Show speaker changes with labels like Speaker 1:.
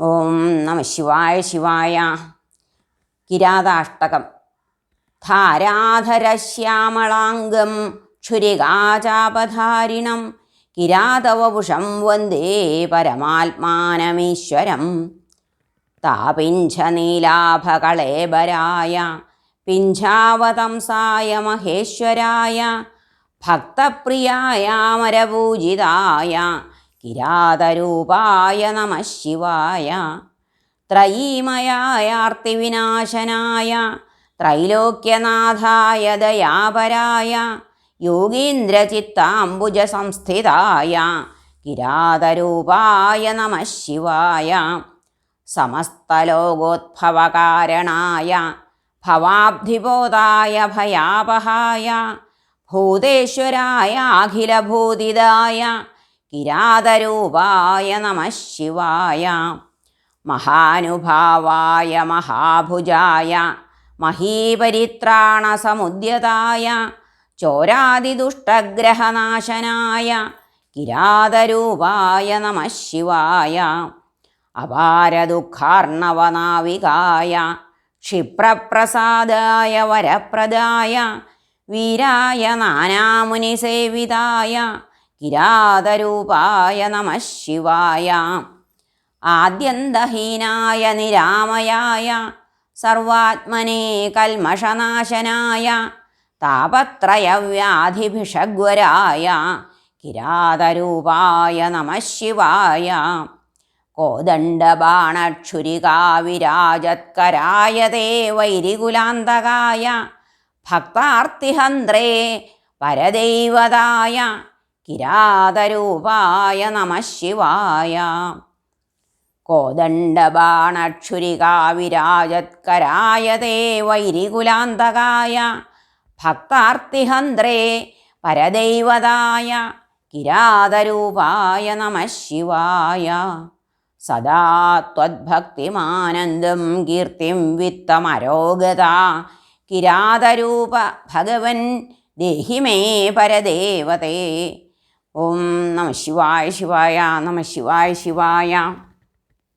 Speaker 1: ഓം നമ ശിവായ ശിവായ. കിരാതാഷ്ടകം. ധാരാധരശ്യാമളാംഗം ക്ഷുരികാചാപധാരിണം. കിരാതവപുഷം വന്ദേ പരമാത്മാനമീശ്വരം. താപിഞ്ചനീലാഭകളേബരായ. പിഞ്ചാവതം പിഞ്ചാവതംസായ മഹേശ്വരായ. ഭക്തപ്രിയായ മരപൂജിതായ കിരാതരൂപായ നമ ശിവായ. ത്രയീമയായ ആർത്തിവിനാശനായ ത്രൈലോക്യനാഥായ ദയാപരായ യോഗീന്ദ്രചിത്താംബുജ സംസ്ഥിതായ കിരാതരൂപായ നമ ശിവായ. സമസ്തലോകോദ്ഭവകാരണായ ഭവാബ്ധിബോധായ ഭയാപഹായ ഭൂതേശ്വരായ അഖിലഭൂതിദായ കിരാതരൂപായ നമ ശിവായ മഹാനുഭാവായ മഹാഭുജായ മഹീപരിത്രാണസമുദ്യതായ ചോരാതിദുഷ്ടഗ്രഹനാശനായ കിരാതരൂപായ നമ ശിവായ അപാരദുഃഖാർണവനാവികായ ക്ഷിപ്രപ്രസാദായ വരപ്രദായ വീരായ നാനാമുനിസേവിതായ കിരാതരൂപായ നമ ശിവായ. ആദ്യന്തഹീനായ നിരാമയായ സർവാത്മനെ കൽമഷനാശനായ താപത്രയവ്യാധിഭിഷഗ്വരായ കിരാതരൂപായ നമ ശിവായ. കോദണ്ഡബാണക്ഷുരികാവിരാജത്കരായ തേ വൈരികുലാന്തകായ ഭക്താർത്തിഹന്ത്രേ പരദൈവതായ കിരാതരൂപായ നമ ശിവായ. കോദണ്ഡബാണക്ഷുരികാവിരാജത്കരായ തേ വൈരികുലാന്തകായ ഭക്താർത്തിഹന്ത്രേ പരദൈവതായ കിരാതരൂപായ നമ ശിവായ. സദാ ത്വദ്ഭക്തിമാനന്ദം കീർത്തിം വിത്തമരോഗത കിരാതരൂപ ഭഗവൻ ദേഹിമേ പരദേവതേ. ഓം നമ ശിവായ ശിവായ നമ ശിവായ ശിവായ